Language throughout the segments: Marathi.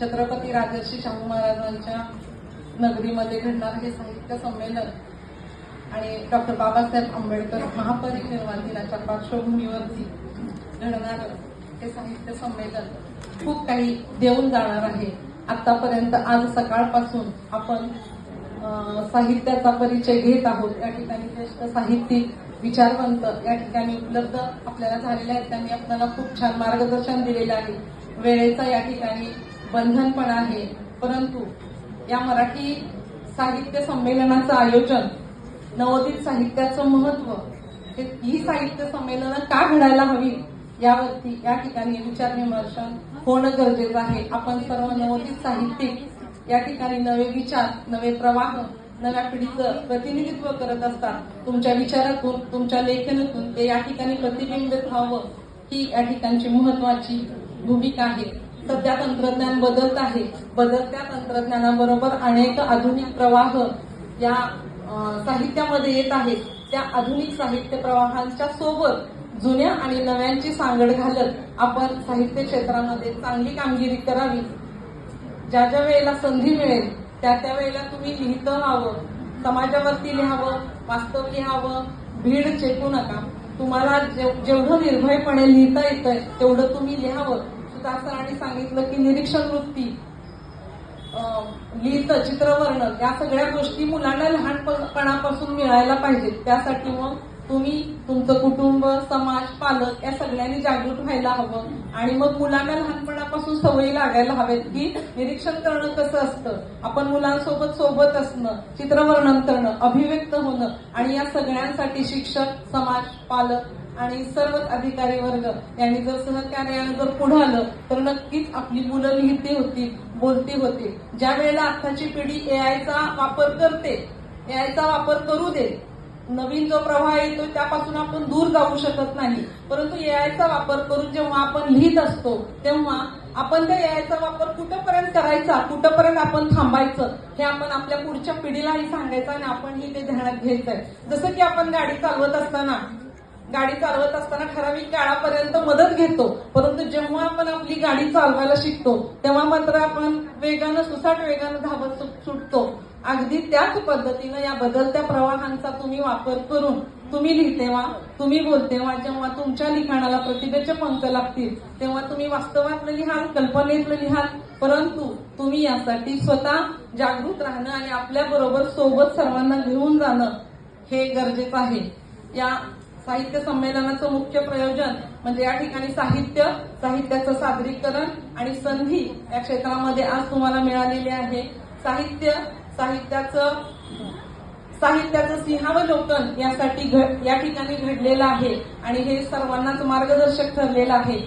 छत्रपती राजर्षी शाहू महाराजांच्या नगरीमध्ये घडणार हे साहित्य संमेलन आणि डॉक्टर बाबासाहेब आंबेडकर महापरिनिर्वाण दिनाच्या पार्श्वभूमीवरती घडणार हे साहित्य संमेलन खूप काही देऊन जाणार आहे. आतापर्यंत आज सकाळपासून आपण साहित्याचा परिचय घेत आहोत. या ठिकाणी ज्येष्ठ साहित्यिक विचारवंत या ठिकाणी उपलब्ध आपल्याला झालेले आहेत. त्यांनी आपल्याला खूप छान मार्गदर्शन दिलेलं आहे. वेळेचा या ठिकाणी बंधन पण आहे. परंतु या मराठी साहित्य संमेलनाचं आयोजन नवोदित साहित्याचं महत्त्व हे ही साहित्य संमेलनं का घडायला हवी यावरती या ठिकाणी विचार विमर्श होणं गरजेचं आहे. आपण सर्व नवोदित साहित्यिक या ठिकाणी नवे विचार नवे प्रवाह नव्या पिढीचं प्रतिनिधित्व करत असतात. तुमच्या विचारातून तुमच्या लेखनातून ते या ठिकाणी प्रतिबिंबित व्हावं ही या ठिकाणची महत्वाची भूमिका आहे. सध्या तंत्रज्ञान बदलत आहे. बदलत्या तंत्रज्ञानाबरोबर अनेक आधुनिक प्रवाह या साहित्यामध्ये येत आहेत. त्या आधुनिक साहित्य प्रवाहांच्या सोबत जुन्या आणि नव्यांची सांगड घालत आपण साहित्य क्षेत्रामध्ये चांगली कामगिरी करावी. ज्या ज्या वेळेला संधी मिळेल त्या त्या वेळेला तुम्ही लिहितं व्हावं समाजावरती लिहावं वास्तव लिहावं भीड चेकू नका. तुम्हाला जेव- जेवढं निर्भयपणे लिहिता येतंय तेवढं तुम्ही लिहावं. सुद्धा सरांनी सांगितलं की निरीक्षण वृत्ती लिहित लिहितं चित्रवर्णन या सगळ्या गोष्टी मुलांना लहानपणापासून मिळायला पाहिजेत. त्यासाठी मग तुम्ही तुमचं कुटुंब समाज पालक या सगळ्यांनी जागृत व्हायला हवं. आणि मग मुलांना लहानपणापासून सवयी लागायला हवेत की निरीक्षण करणं कसं असतं. आपण मुलांसोबत सोबत असणं चित्रवर्णन करणं अभिव्यक्त होणं. आणि या सगळ्यांसाठी शिक्षक समाज पालक आणि सर्व अधिकारी वर्ग यांनी जर सहकार्यानं जर पुढे आलं तर नक्कीच आपली मुलं लिहिती होती बोलती होती ज्या वेळेला आत्ताची पिढी एआयचा वापर करते एआयचा वापर करू दे नवीन जो प्रवाह येतो त्यापासून आपण दूर जाऊ शकत नाही. परंतु एआयचा वापर करून जेव्हा आपण लिहित असतो तेव्हा आपण त्या एआयचा वापर कुठंपर्यंत करायचा कुठंपर्यंत आपण थांबायचं हे आपण आपल्या पुढच्या पिढीलाही सांगायचं आणि आपणही ते ध्यानात घ्यायचंय जसं की आपण गाडी चालवत असताना गाडी चालवत असताना ठराविक काळापर्यंत मदत घेतो परंतु जेव्हा आपण आपली गाडी चालवायला शिकतो तेव्हा मात्र आपण वेगानं सुसाट वेगानं धावत सुट- सुटतो. अगदी त्याच पद्धतीनं या बदलत्या प्रवाहांचा तुम्ही वापर करून तुम्ही लिहितेव्हा तुम्ही बोलतेव्हा जेव्हा तुमच्या लिखाणाला प्रतिभेचे पंख लागतील तेव्हा तुम्ही वास्तवातलं लिहाल कल्पनेतलं लिहाल. परंतु तुम्ही यासाठी स्वतः जागृत राहणं आणि आपल्या बरोबर सोबत सर्वांना घेऊन जाणं हे गरजेचं आहे. या साहित्य संमेलनाचं मुख्य प्रयोजन म्हणजे या ठिकाणी साहित्य साहित्याचं सादरीकरण आणि संधी या क्षेत्रामध्ये आज तुम्हाला मिळालेली आहे. साहित्य साहित्याचं साहित्याचं सिंहावलोकन यासाठी या ठिकाणी घडलेलं आहे आणि हे सर्वांनाच मार्गदर्शक ठरलेलं आहे.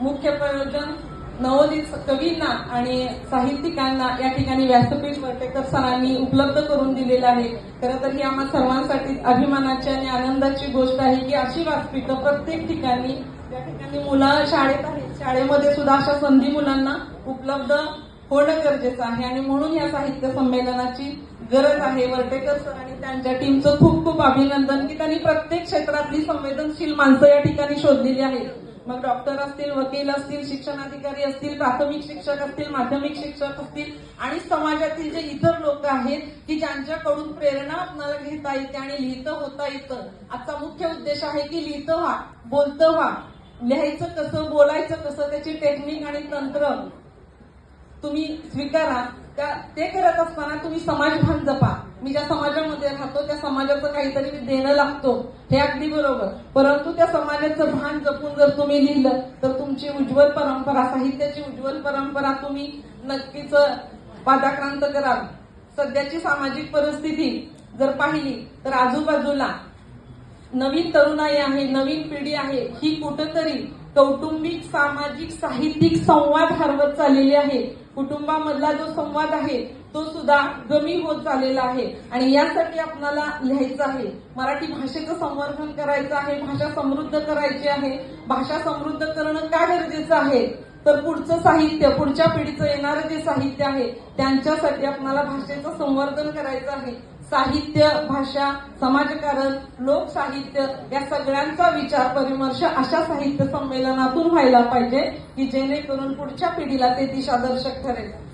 मुख्य प्रयोजन नवोदित कवींना आणि साहित्यिकांना या ठिकाणी व्यासपीठ वर्टेकर सरांनी उपलब्ध करून दिलेलं आहे. खरं तर ही आम्हा सर्वांसाठी अभिमानाची आणि आनंदाची गोष्ट आहे की अशी व्यासपीठ प्रत्येक ठिकाणी या ठिकाणी मुलं शाळेत आहेत. शाळेमध्ये सुद्धा अशा संधी मुलांना उपलब्ध होणं गरजेचं आहे. आणि म्हणून या साहित्य संमेलनाची गरज आहे. वर्टेकर सर आणि त्यांच्या टीमचं खूप खूप अभिनंदन की त्यांनी प्रत्येक क्षेत्रातली संवेदनशील माणसं या ठिकाणी शोधलेली आहेत. मग डॉक्टर असतील वकील असतील शिक्षणाधिकारी असतील प्राथमिक शिक्षक असतील माध्यमिक शिक्षक असतील आणि समाजातील जे इतर लोक आहेत की ज्यांच्याकडून प्रेरणा आपल्याला घेता येते आणि लिहितं होता येतं. आजचा मुख्य उद्देश आहे की लिहितं व्हा बोलतं व्हा. लिहायचं कसं बोलायचं कसं त्याची टेक्निक आणि तंत्र तुम्ही स्वीकारा. त्या ते करत असताना तुम्ही समाजभान जपा. मी ज्या समाजामध्ये राहतो त्या समाजाचं काहीतरी देणं लागतो. हे अगदी बरोबर. परंतु त्या समाजाचं भान जपून जर तुम्ही लिहिलं तर तुमची उज्ज्वल परंपरा साहित्याची उज्ज्वल परंपरा तुम्ही नक्कीच पादाक्रांत कराल. सध्याची सामाजिक परिस्थिती जर पाहिली तर आजूबाजूला नवीन तरुणाई आहे नवीन पिढी आहे. ही कुठंतरी कौटुंबिक सामाजिक साहित्यिक संवाद हरवत चाललेली आहे. कुटुंबामधला जो संवाद आहे तो सुद्धा कमी होत चाललेला आहे. आणि यासाठी आपल्याला लिहायचं आहे मराठी भाषेचं संवर्धन करायचं आहे भाषा समृद्ध करायची आहे. भाषा समृद्ध करणं का गरजेचं आहे? तर पुढचं साहित्य पुढच्या पिढीचं येणारं जे साहित्य आहे त्यांच्यासाठी आपल्याला भाषेचं संवर्धन करायचं आहे. साहित्य भाषा समाजकारण लोकसाहित्य या सगळ्यांचा विचार परिमर्श अशा साहित्य संमेलनातून व्हायला पाहिजे की जेणेकरून पुढच्या पिढीला ते दिशादर्शक ठरेल.